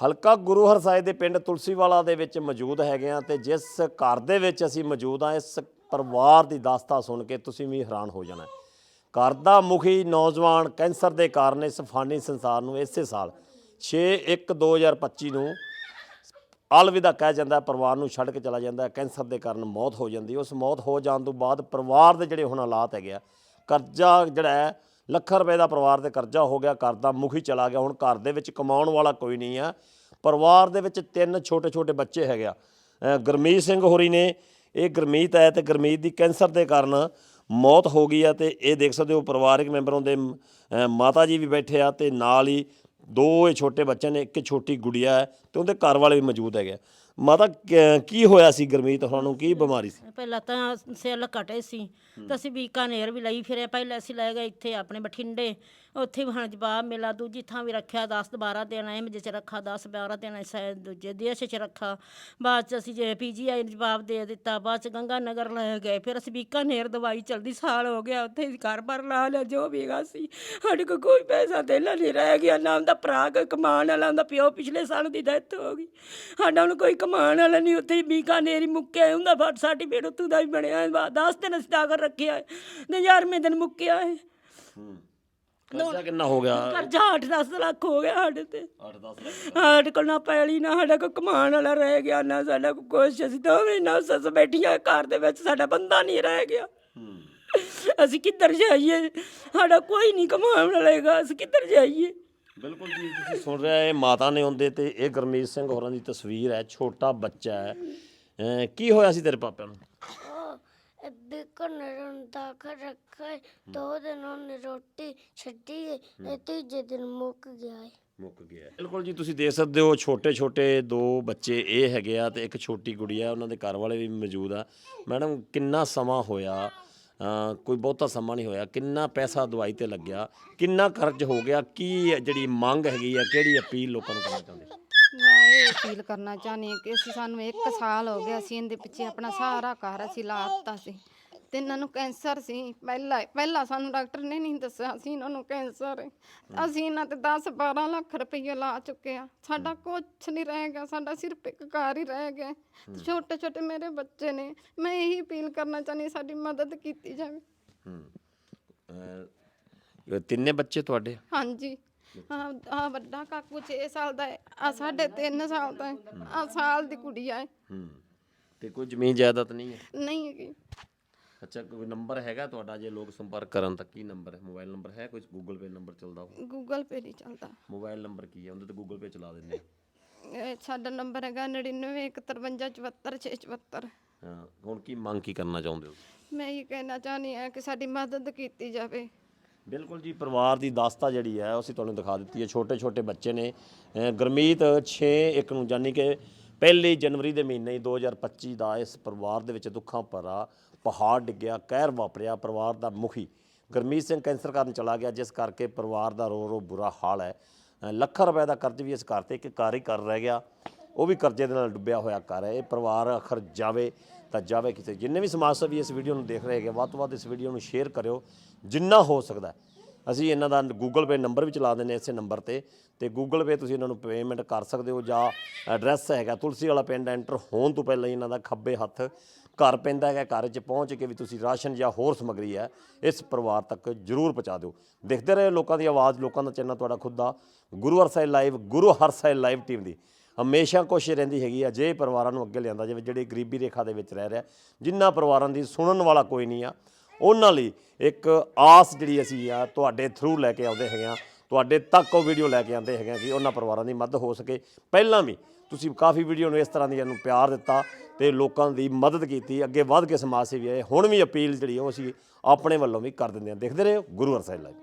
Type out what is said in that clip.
ਹਲਕਾ ਗੁਰੂ ਹਰਸਾਏ ਦੇ ਪਿੰਡ ਤੁਲਸੀਵਾਲਾ ਦੇ ਵਿੱਚ ਮੌਜੂਦ ਹੈਗੇ ਆ ਤੇ ਜਿਸ ਘਰ ਦੇ ਵਿੱਚ ਅਸੀਂ ਮੌਜੂਦ ਆ ਇਸ ਪਰਿਵਾਰ ਦੀ ਦਾਸਤਾ ਸੁਣ ਕੇ ਤੁਸੀਂ ਵੀ ਹੈਰਾਨ ਹੋ ਜਾਣਾ ਘਰ ਦਾ ਮੁਖੀ ਨੌਜਵਾਨ ਕੈਂਸਰ ਦੇ ਕਾਰਨ ਇਸ ਫਾਨੀ ਸੰਸਾਰ ਨੂੰ ਇਸੇ ਸਾਲ 6/1/2025 ਨੂੰ ਅਲਵਿਦਾ ਕਹਿ ਜਾਂਦਾ ਪਰਿਵਾਰ ਨੂੰ ਛੱਡ ਕੇ ਚਲਾ ਜਾਂਦਾ ਕੈਂਸਰ ਦੇ ਕਾਰਨ ਮੌਤ ਹੋ ਜਾਂਦੀ ਉਸ ਮੌਤ ਹੋ ਜਾਣ ਤੋਂ ਬਾਅਦ ਪਰਿਵਾਰ ਦੇ ਜਿਹੜੇ ਹੁਣ ਹਾਲਾਤ ਹੈਗੇ ਆ, ਕਰਜ਼ਾ ਜਿਹੜਾ ਹੈ ਲੱਖਾਂ ਰੁਪਏ ਦਾ ਪਰਿਵਾਰ ਤੇ ਕਰਜ਼ਾ ਹੋ ਗਿਆ ਘਰ ਦਾ ਮੁਖੀ ਚਲਾ ਗਿਆ। ਹੁਣ ਘਰ ਦੇ ਵਿੱਚ ਕਮਾਉਣ ਵਾਲਾ ਕੋਈ ਨਹੀਂ ਆ। ਪਰਿਵਾਰ ਦੇ ਵਿੱਚ ਤਿੰਨ ਛੋਟੇ ਛੋਟੇ ਬੱਚੇ ਹੈਗੇ ਆ। ਅ, ਗੁਰਮੀਤ ਸਿੰਘ ਹੋਰੀ ਨੇ ਇਹ ਗੁਰਮੀਤ ਹੈ ਤੇ ਗੁਰਮੀਤ ਦੀ ਕੈਂਸਰ ਦੇ ਕਾਰਨ ਮੌਤ ਹੋ ਗਈ ਆ ਤੇ ਇਹ ਦੇਖ ਸਕਦੇ ਹੋ ਪਰਿਵਾਰਕ ਮੈਂਬਰਾਂ ਦੇ ਮਾਤਾ ਜੀ ਵੀ ਬੈਠੇ ਆ ਤੇ ਨਾਲ ਹੀ ਦੋ ਇਹ ਛੋਟੇ ਬੱਚੇ ਨੇ ਇੱਕ ਛੋਟੀ ਗੁੜੀਆ ਹੈ ਤੇ ਉਹਦੇ ਘਰ ਵਾਲੇ ਵੀ ਮੌਜੂਦ ਹੈਗੇ ਆ। ਮਾਤਾ ਕ- ਕੀ ਹੋਇਆ ਸੀ ਗੁਰਮੀਤ? ਹੋਰਾਂ ਨੂੰ ਕੀ ਬਿਮਾਰੀ ਸੀ? ਪਹਿਲਾਂ ਤਾਂ ਸੈੱਲ ਘਟੇ ਸੀ ਤਾਂ ਅਸੀਂ ਬੀਕਾਨੇਰ ਵੀ ਲਈ ਫਿਰੇ ਪਹਿਲਾਂ ਅਸੀਂ ਲੈ ਗਏ ਇੱਥੇ ਆਪਣੇ ਬਠਿੰਡੇ। ਉੱਥੇ ਵੀ ਹੁਣ ਜਵਾਬ ਮਿਲਾ, ਦੂਜੀ ਥਾਂ ਵੀ ਰੱਖਿਆ 10 12 ਦਿਨ ਐਮ ਜੇ ਚ ਰੱਖਾ 10 12 ਦਿਨ ਸ਼ਾਇਦ ਦੂਜੇ ਦੇਸ਼ ਚ ਰੱਖਾ। ਬਾਅਦ ਚ ਅਸੀਂ ਜੇ ਪੀਜੀਆਈ ਨੂੰ ਜਵਾਬ ਦੇ ਦਿੱਤਾ, ਬਾਅਦ ਚ ਗੰਗਾ ਨਗਰ ਲੈ ਗਏ, ਫਿਰ ਅਸੀਂ ਬੀਕਾਨੇਰ ਦਵਾਈ ਚੱਲਦੀ, ਸਾਲ ਹੋ ਗਿਆ, ਉੱਥੇ ਹੀ ਘਰ ਪਰ ਲਾ ਲਿਆ, ਜੋ ਵੀ ਹੈਗਾ ਸੀ। ਸਾਡੇ ਕੋਲ ਕੋਈ ਪੈਸਾ ਧੇਲਾ ਨਹੀਂ ਰਹਿ ਗਿਆ, ਨਾ ਉਹਦਾ ਭਰਾ ਕੋਈ ਕਮਾਉਣ ਵਾਲਾ, ਉਹਦਾ ਪਿਓ ਪਿਛਲੇ ਸਾਲ ਦੀ ਡੈਥ ਹੋ ਗਈ। ਸਾਡਾ ਉਹਨੂੰ ਕੋਈ ਕਮਾਉਣ ਵਾਲਾ ਨਹੀਂ, ਉੱਥੇ ਹੀ ਬੀਕਾਨੇਰ ਹੀ ਮੁੱਕਿਆ ਉਹਦਾ ਫਟ ਸਰਟੀਫਿਕੇਟ ਉੱਥੋਂ ਦਾ ਵੀ ਬਣਿਆ 10 ਦਿਨ ਅਸੀਂ ਦਾਖਲ ਰੱਖਿਆ ਹੈ, ਤੇ 11ਵੇਂ ਦਿਨ ਮੁੱਕਿਆ ਹੈ। ਕਰਜ਼ਾ ਕਿੰਨਾ ਹੋ ਗਿਆ? ਕਰਜ਼ਾ 8-10 ਲੱਖ ਹੋ ਗਿਆ ਸਾਡੇ ਤੇ। 8-10 ਲੱਖ। ਸਾਡੇ ਕੋਲ ਨਾ ਪੈਲੀ ਨਾ ਸਾਡਾ ਕੋਈ ਕਮਾਉਣ ਵਾਲਾ ਰਹਿ ਗਿਆ ਨਾ ਸਾਡਾ ਕੋਈ ਕੁਛ। ਅਸੀਂ ਦੋਵੇਂ ਨਾ ਸੱਸ ਬੈਠੀਆਂ ਘਰ ਦੇ ਵਿੱਚ ਸਾਡਾ ਬੰਦਾ ਨਹੀਂ ਰਹਿ ਗਿਆ। ਅਸੀਂ ਕਿੱਧਰ ਜਾਈਏ? ਸਾਡਾ ਕੋਈ ਨਹੀਂ ਕਮਾਉਣ ਵਾਲਾ ਹੈਗਾ ਅਸੀਂ ਕਿੱਧਰ ਜਾਈਏ? ਬਿਲਕੁਲ ਜੀ ਤੁਸੀਂ ਸੁਣ ਰਹੇ ਇਹ ਮਾਤਾ ਨੇ ਹੁੰਦੇ ਤੇ ਇਹ ਗੁਰਮੀਤ ਸਿੰਘ ਹੋਰਾਂ ਦੀ ਤਸਵੀਰ ਹੈ ਛੋਟਾ ਬੱਚਾ ਹੈ। ਕੀ ਹੋਇਆ ਸੀ ਤੇਰੇ ਪਾਪਾ ਨੂੰ? ਅੱਬੇ ਕਨਰਨ ਦਾਖਲ ਰੱਖਾ। ਦੋ ਦਿਨ ਉਹਨੇ ਰੋਟੀ ਛੱਡੀ ਹੈ, ਤੇ ਤੀਜੇ ਦਿਨ ਮੁੱਕ ਗਿਆ ਹੈ ਮੁੱਕ ਗਿਆ ਬਿਲਕੁਲ ਜੀ ਤੁਸੀਂ ਦੇਖ ਸਕਦੇ ਹੋ ਛੋਟੇ ਛੋਟੇ ਦੋ ਬੱਚੇ ਇਹ ਹੈਗੇ ਆ ਤੇ ਇੱਕ ਛੋਟੀ ਗੁੜੀਆ ਉਹਨਾਂ ਦੇ ਘਰ ਵਾਲੇ ਵੀ ਮੌਜੂਦ ਆ। ਮੈਡਮ ਕਿੰਨਾ ਸਮਾਂ ਹੋਇਆ? ਕੋਈ ਬਹੁਤਾ ਸਮਾਂ ਨਹੀਂ ਹੋਇਆ। ਕਿੰਨਾ ਪੈਸਾ ਦਵਾਈ ਤੇ ਲੱਗਿਆ? ਕਿੰਨਾ ਖਰਚ ਹੋ ਗਿਆ? ਕੀ ਜਿਹੜੀ ਮੰਗ ਹੈਗੀ ਆ ਕਿਹੜੀ ਅਪੀਲ ਲੋਕਾਂ ਨੂੰ ਕਰਨਾ ਚਾਹੁੰਦੇ ਅਪੀਲ ਕਰਨਾ ਚਾਹੁੰਦੀ ਹਾਂ ਕਿ ਅਸੀਂ ਸਾਨੂੰ 1 ਸਾਲ ਹੋ ਗਿਆ ਅਸੀਂ ਇਹਦੇ ਪਿੱਛੇ ਆਪਣਾ ਸਾਰਾ ਘਰ ਅਸੀਂ ਲਾਤਾ ਸੀ। ਤੇ ਇਹਨਾਂ ਨੂੰ ਕੈਂਸਰ ਸੀ ਪਹਿਲਾਂ ਪਹਿਲਾਂ ਸਾਨੂੰ ਡਾਕਟਰ ਨੇ ਨਹੀਂ ਦੱਸਿਆ ਸੀ ਇਹਨਾਂ ਨੂੰ ਕੈਂਸਰ। ਹੈ ਅਸੀਂ ਇਹਨਾਂ ਤੇ 10 12 ਲੱਖ ਰੁਪਏ ਲਾ ਚੁੱਕੇ ਆ ਸਾਡਾ ਕੁਝ ਨਹੀਂ ਰਹਿ ਗਿਆ ਸਾਡਾ ਸਿਰਫ ਇੱਕ ਘਰ ਹੀ ਰਹਿ ਗਿਆ। ਛੋਟੇ ਛੋਟੇ ਮੇਰੇ ਬੱਚੇ ਨੇ ਮੈਂ ਇਹੀ ਅਪੀਲ ਕਰਨਾ ਚਾਹੁੰਦੀ ਸਾਡੀ ਮਦਦ ਕੀਤੀ ਜਾਵੇ। ਹੂੰ। ਅਹ ਤਿੰਨੇ ਬੱਚੇ ਤੁਹਾਡੇ? ਹਾਂਜੀ। ਹਾਂ ਆ ਵੱਡਾ ਕਾਕੂ 6 ਸਾਲ ਦਾ ਹੈ। ਆ ਸਾਢੇ 3 ਸਾਲ ਦਾ ਹੈ। ਆ ਸਾਲ ਦੀ ਕੁੜੀ ਆ। ਹੂੰ ਤੇ ਕੋਈ ਜ਼ਮੀਨ ਜਾਇਦਾਦ ਨਹੀਂ ਹੈ? ਨਹੀਂ ਹੈਗੀ। ਅੱਛਾ ਕੋਈ ਨੰਬਰ ਹੈਗਾ ਤੁਹਾਡਾ? ਜੇ ਲੋਕ ਸੰਪਰਕ ਕਰਨ ਤਾਂ ਕੀ ਨੰਬਰ ਹੈ? ਮੋਬਾਈਲ ਨੰਬਰ ਹੈ ਕੋਈ? ਗੂਗਲ ਪੇ ਨੰਬਰ ਚੱਲਦਾ ਹੋ ਗੂਗਲ ਪੇ ਨਹੀਂ ਚੱਲਦਾ। ਮੋਬਾਈਲ ਨੰਬਰ ਕੀ ਹੈ? ਉਹਦੇ ਤੇ ਗੂਗਲ ਪੇ ਚਲਾ ਦਿੰਦੇ। ਇਹ ਸਾਡਾ ਨੰਬਰ ਹੈਗਾ 9915544674 ਹਾਂ ਹੁਣ ਕੀ ਮੰਗ ਕੀ ਕਰਨਾ ਚਾਹੁੰਦੇ ਹੋ? ਮੈਂ ਇਹ ਕਹਿਣਾ ਚਾਹੁੰਦੀ ਹਾਂ ਕਿ ਸਾਡੀ ਮਦਦ ਕੀਤੀ ਜਾਵੇ। ਬਿਲਕੁਲ ਜੀ, ਪਰਿਵਾਰ ਦੀ ਦਾਸਤਾ ਜਿਹੜੀ ਹੈ, ਉਹ ਅਸੀਂ ਤੁਹਾਨੂੰ ਦਿਖਾ ਦਿੱਤੀ ਹੈ। ਛੋਟੇ ਛੋਟੇ ਬੱਚੇ ਨੇ। ਅਹ ਗੁਰਮੀਤ 6 ਇੱਕ ਨੂੰ ਜਾਨੀ ਕਿ ਪਹਿਲੀ ਜਨਵਰੀ ਦੇ ਮਹੀਨੇ ਹੀ 2025 ਦਾ ਇਸ ਪਰਿਵਾਰ ਦੇ ਵਿੱਚ ਦੁੱਖਾਂ ਭਰਾ, ਪਹਾੜ ਡਿੱਗਿਆ, ਕਹਿਰ ਵਾਪਰਿਆ, ਪਰਿਵਾਰ ਦਾ ਮੁਖੀ ਗੁਰਮੀਤ ਸਿੰਘ ਕੈਂਸਰ ਕਾਰਨ ਚਲਾ ਗਿਆ, ਜਿਸ ਕਰਕੇ ਪਰਿਵਾਰ ਦਾ ਰੋ ਰੋ ਬੁਰਾ ਹਾਲ ਹੈ। ਅਹ ਲੱਖਾਂ ਰੁਪਏ ਦਾ ਕਰਜ਼ ਵੀ ਇਸ ਘਰ ਤੇ ਇੱਕ ਘਰ ਹੀ ਕਰ ਰਹਿ ਗਿਆ। ਉਹ ਵੀ ਕਰਜ਼ੇ ਦੇ ਨਾਲ ਡੁੱਬਿਆ ਹੋਇਆ ਘਰ ਹੈ। ਇਹ ਪਰਿਵਾਰ ਆਖਰ ਜਾਵੇ। ਤਾਂ ਜਾਵੇ ਕਿਤੇ। ਜਿੰਨੇ ਵੀ ਸਮਾਜ ਸੇਵੀ ਇਸ ਵੀਡੀਓ ਨੂੰ ਦੇਖ ਰਹੇ ਹੈਗੇ, ਵੱਧ ਤੋਂ ਵੱਧ ਇਸ ਵੀਡੀਓ ਨੂੰ ਸ਼ੇਅਰ ਕਰਿਓ, ਜਿੰਨਾ ਹੋ ਸਕਦਾ ਅਸੀਂ ਇਹਨਾਂ ਦਾ ਗੂਗਲ ਪੇ ਨੰਬਰ ਵੀ ਚਲਾ ਦਿੰਦੇ ਹਾਂ ਇਸੇ ਨੰਬਰ ਤੇ। ਤੇ ਗੂਗਲ ਪੇ ਤੁਸੀਂ ਇਹਨਾਂ ਨੂੰ ਪੇਮੈਂਟ ਕਰ ਸਕਦੇ ਹੋ ਜਾਂ ਐਡਰੈਸ ਹੈਗਾ, ਤੁਲਸੀ ਵਾਲਾ ਪਿੰਡ ਐਂਟਰ ਹੋਣ ਤੋਂ ਪਹਿਲਾਂ ਹੀ ਇਹਨਾਂ ਦਾ ਖੱਬੇ ਹੱਥ ਘਰ ਪੈਂਦਾ ਹੈਗਾ, ਘਰ 'ਚ ਪਹੁੰਚ ਕੇ ਵੀ ਤੁਸੀਂ ਰਾਸ਼ਨ ਜਾਂ ਹੋਰ ਸਮੱਗਰੀ ਹੈ, ਇਸ ਪਰਿਵਾਰ ਤੱਕ ਜਰੂਰ ਪਹੁੰਚਾ ਦਿਓ। ਦੇਖਦੇ ਰਹੇ ਲੋਕਾਂ ਦੀ ਆਵਾਜ਼, ਲੋਕਾਂ ਦਾ ਚੈਨਲ ਤੁਹਾਡਾ ਖੁਦ ਦਾ। Guru Harsahai live Guru Harsahai live team ਦੀ। ਹਮੇਸ਼ਾ ਕੋਸ਼ਿਸ਼ ਰਹਿੰਦੀ ਹੈਗੀ ਆ ਜੇ ਪਰਿਵਾਰਾਂ ਨੂੰ ਅੱਗੇ ਲਿਆਂਦਾ ਜਾਵੇ, ਜਿਹੜੇ ਗਰੀਬੀ ਰੇਖਾ ਦੇ ਵਿੱਚ ਰਹਿ ਰਿਹਾ। ਜਿਨ੍ਹਾਂ ਪਰਿਵਾਰਾਂ ਦੀ ਸੁਣਨ ਵਾਲਾ ਕੋਈ ਨਹੀਂ ਆ, ਉਹਨਾਂ ਲਈ ਇੱਕ ਆਸ ਜਿਹੜੀ ਅਸੀਂ ਆ, ਤੁਹਾਡੇ ਥਰੂ ਲੈ ਕੇ ਆਉਂਦੇ ਹੈਗੇ ਆ, ਤੁਹਾਡੇ ਤੱਕ ਉਹ ਵੀਡੀਓ ਲੈ ਕੇ ਆਉਂਦੇ ਹੈਗੇ ਆ ਕਿ ਉਹਨਾਂ ਪਰਿਵਾਰਾਂ ਦੀ ਮਦਦ ਹੋ ਸਕੇ। ਪਹਿਲਾਂ ਵੀ ਤੁਸੀਂ ਕਾਫੀ ਵੀਡੀਓ ਨੂੰ ਇਸ ਤਰ੍ਹਾਂ ਦੀਆਂ ਨੂੰ ਪਿਆਰ ਦਿੱਤਾ ਤੇ ਲੋਕਾਂ ਦੀ ਮਦਦ ਕੀਤੀ, ਅੱਗੇ ਵੱਧ ਕੇ ਸਮਾਜ ਸੇਵੀ ਆਏ। ਹੁਣ ਵੀ ਅਪੀਲ ਜਿਹੜੀ ਉਹ ਅਸੀਂ ਆਪਣੇ ਵੱਲੋਂ ਵੀ ਕਰ ਦਿੰਦੇ ਹਾਂ ਦੇਖਦੇ ਰਹੋ, ਗੁਰੂ ਹਰਸਾਈ ਲਾਈਵ